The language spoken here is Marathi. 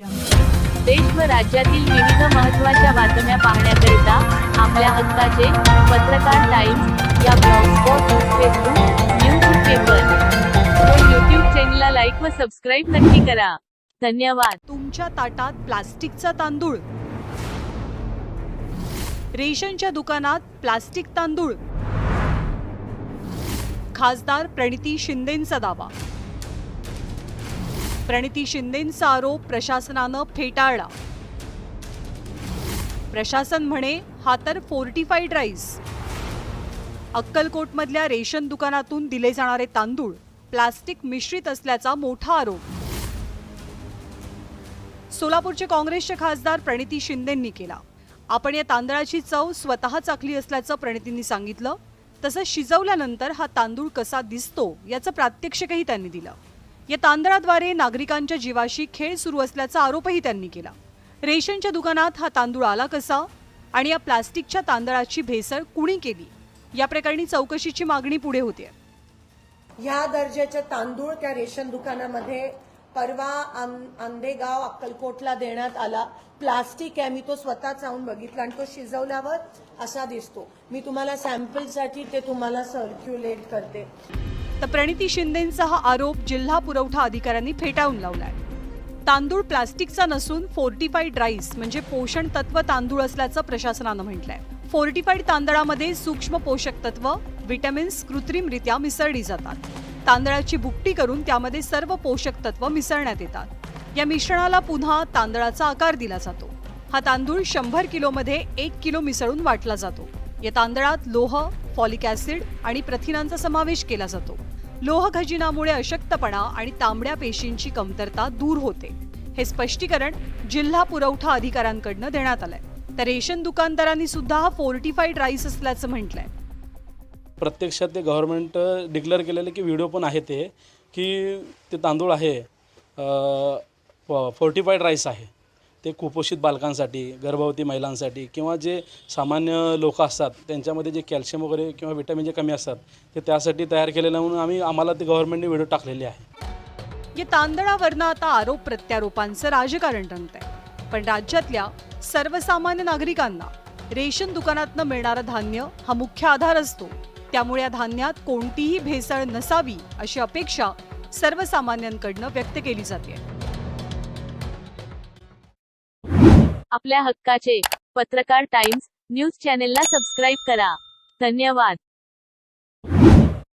देश व राज्यातील विविध महत्त्वाच्या बातम्या पाहण्याकरिता आपल्या हक्काचे पत्रकार टाइम्स या ब्लॉगस्पॉट फेसबुक न्यूज पेपर. व यूट्यूब चॅनलला लाईक व सबस्क्राईब नक्की करा. धन्यवाद. तुमच्या ताटात प्लास्टिकचा तांदूळ. रेशनच्या दुकानात प्लास्टिक तांदूळ. खासदार प्रणिती शिंदेंचा दावा. प्रणिती शिंदेंचा आरोप प्रशासनानं फेटाळला. प्रशासन म्हणे हा तर फोर्टिफाईड राईस अक्कलकोटमधल्या रेशन दुकानातून दिले जाणारे तांदूळ प्लास्टिक मिश्रित असल्याचा मोठा आरोप. सोलापूरचे काँग्रेसचे खासदार प्रणिती शिंदेंनी केला. आपण या तांदळाची चव स्वतः चाकली असल्याचं प्रणितींनी सांगितलं. तसंच शिजवल्यानंतर हा तांदूळ कसा दिसतो याचं प्रात्यक्षिकही त्यांनी दिलं. या तांदळाद्वारे नागरिकांच्या जीवाशी खेळ सुरू असल्याचा आरोपही त्यांनी केला. रेशनच्या दुकानात हा तांदूळ आला कसा आणि या प्लास्टिकच्या तांदळाची भेसळ कुणी केली? या प्रकरणी चौकशीची मागणी पुढे होते. ह्या दर्जाच्या तांदूळ त्या रेशन दुकानामध्ये परवा आं- आंबेगाव अक्कलकोटला देण्यात आला. प्लास्टिक आहे मी तो स्वतः जाऊन बघितला आणि तो शिजवल्यावर असा दिसतो. मी तुम्हाला सॅम्पलसाठी ते तुम्हाला सर्क्युलेट करते. तर प्रणिती शिंदेंचा हा आरोप जिल्हा पुरवठा अधिकाऱ्यांनी फेटाळून लावलाय. तांदूळ प्लास्टिकचा नसून फोर्टिफाईड राईस म्हणजे पोषण तत्व तांदूळ असल्याचं प्रशासनानं म्हटलंय. फोर्टिफाईड तांदळामध्ये सूक्ष्म पोषक तत्व विटॅमिन्स कृत्रिमरित्या मिसळली जातात. तांदळाची भुकटी करून त्यामध्ये सर्व पोषक तत्व मिसळण्यात येतात. या मिश्रणाला पुन्हा तांदळाचा आकार दिला जातो. हा तांदूळ शंभर किलोमध्ये एक किलो मिसळून वाटला जातो. या तांदळात लोह फॉलिक ऍसिड आणि प्रथिनांचा समावेश केला जातो. लोह खजिनामुळे अशक्तपणा आणि तांबड्या पेशींची कमतरता दूर होते. हे स्पष्टीकरण जिल्हा पुरवठा अधिकाऱ्यांकडनं देण्यात आलंय. तर रेशन दुकानदारांनी सुद्धा हा फोर्टिफाईड राईस असल्याचं म्हटलंय. प्रत्यक्षात ते गव्हर्नमेंट डिक्लेअर केलेलं की व्हिडिओ पण आहे ते की ते तांदूळ आहे फोर्टिफाईड राईस आहे. ते कुपोषित बालकांसाठी गर्भवती महिलांसाठी किंवा जे सामान्य लोक असतात त्यांच्यामध्ये जे कॅल्शियम वगैरे किंवा विटॅमिन जे कमी असतात ते त्यासाठी तयार केलेलं म्हणून आम्ही आम्हाला ते गव्हर्नमेंटने व्हिडिओ टाकलेले आहे. या तांदळावरनं आता आरोप प्रत्यारोपांचं राजकारण रंगतंय पण राज्यातल्या सर्वसामान्य नागरिकांना रेशन दुकानातनं मिळणारं धान्य हा मुख्य आधार असतो. त्यामुळे या धान्यात कोणतीही भेसळ नसावी अशी अपेक्षा सर्वसामान्यांकडनं व्यक्त केली जाते आपल्या हक्काचे. पत्रकार टाइम्स न्यूज चॅनेलला सबस्क्राईब करा. धन्यवाद.